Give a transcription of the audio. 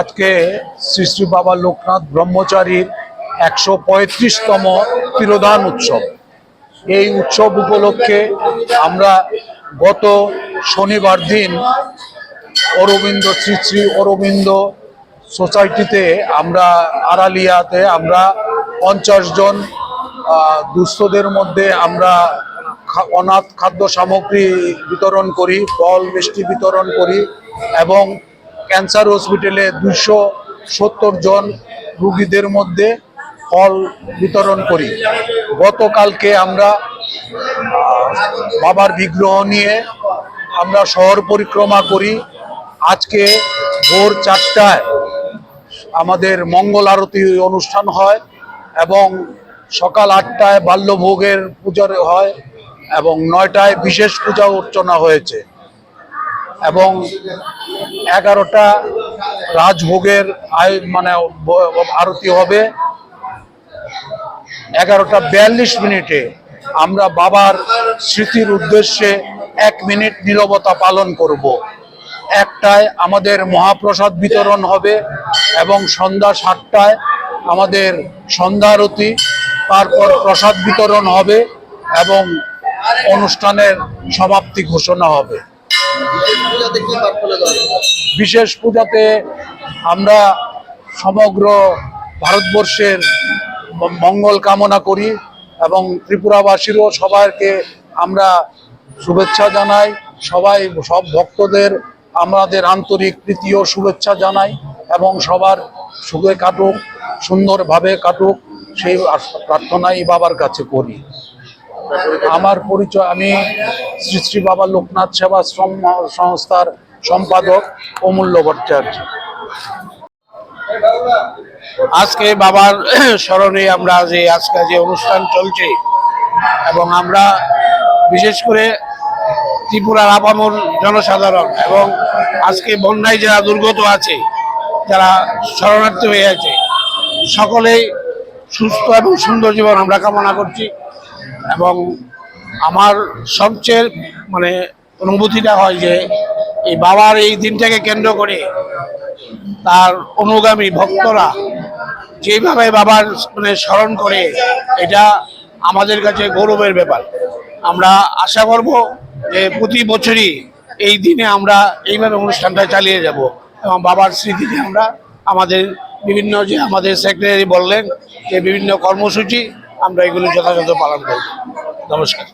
আজকে শ্রী শ্রী বাবা লোকনাথ ব্রহ্মচারীর একশো পঁয়ত্রিশতম তিরোধান উৎসব। এই উৎসব উপলক্ষে আমরা গত শনিবার দিন অরবিন্দ, শ্রী শ্রী অরবিন্দ সোসাইটিতে আমরা আড়ালিয়াতে আমরা পঞ্চাশ জন দুস্থদের মধ্যে আমরা অনাথ খাদ্য সামগ্রী বিতরণ করি, ফল, মিষ্টি বিতরণ করি এবং ক্যান্সার হসপিটালে দুশো সত্তর জন রুগীদের মধ্যে ফল বিতরণ করি। গতকালকে আমরা বাবার বিগ্রহ নিয়ে আমরা শহর পরিক্রমা করি। আজকে ভোর চারটায় আমাদের মঙ্গল আরতি অনুষ্ঠান হয় এবং সকাল আটটায় বাল্যভোগের পূজার হয় এবং নয়টায় বিশেষ পূজা অর্চনা হয়েছে। এবং এগারোটা রাজভোগের আয় মানে আরতি হবে। এগারোটা বিয়াল্লিশ মিনিটে আমরা বাবার স্মৃতির উদ্দেশ্যে এক মিনিট নীরবতা পালন করব। একটায় আমাদের মহাপ্রসাদ বিতরণ হবে এবং সন্ধ্যা সাতটায় আমাদের সন্ধ্যা আরতি, তারপর প্রসাদ বিতরণ হবে এবং অনুষ্ঠানের সমাপ্তি ঘোষণা হবে। বিশেষ পূজাতে আমরা সমগ্র ভারতবর্ষের মঙ্গল কামনা করি এবং ত্রিপুরাবাসীরও সবাইকে আমরা শুভেচ্ছা জানাই। সবাই, সব ভক্তদের আমাদের আন্তরিক প্রীতি ও শুভেচ্ছা জানাই এবং সবার সুখে কাটুক, সুন্দরভাবে কাটুক, সেই প্রার্থনাই বাবার কাছে করি। আমার পরিচয়, আমি শ্রী শ্রী বাবা লোকনাথ সেবাশ্রম সংস্থার সম্পাদক অমূল্য ভট্টাচার্য আজকে বাবার স্মরণে আমরা যে, আজকে যে অনুষ্ঠান চলছে এবং আমরা বিশেষ করে ত্রিপুরার আপামর জনসাধারণ এবং আজকে বন্যায় যারা দুর্গত আছে, যারা শরণার্থী হয়ে আছে, সকলেই সুস্থ এবং সুন্দর জীবন আমরা কামনা করছি। এবং আমার সবচেয়ে মানে অনুভূতিটা হয় যে এই বাবার এই দিনটাকে কেন্দ্র করে তার অনুগামী ভক্তরা যেভাবে বাবার মানে স্মরণ করে, এটা আমাদের কাছে গৌরবের ব্যাপার। আমরা আশা করব যে প্রতি বছরই এই দিনে আমরা এইভাবে অনুষ্ঠানটা চালিয়ে যাব এবং বাবার স্মৃতিতে আমরা আমাদের বিভিন্ন যে আমাদের সেক্রেটারি বললেন যে বিভিন্ন কর্মসূচি আমরা এগুলো যথাযথ পালন করব। নমস্কার।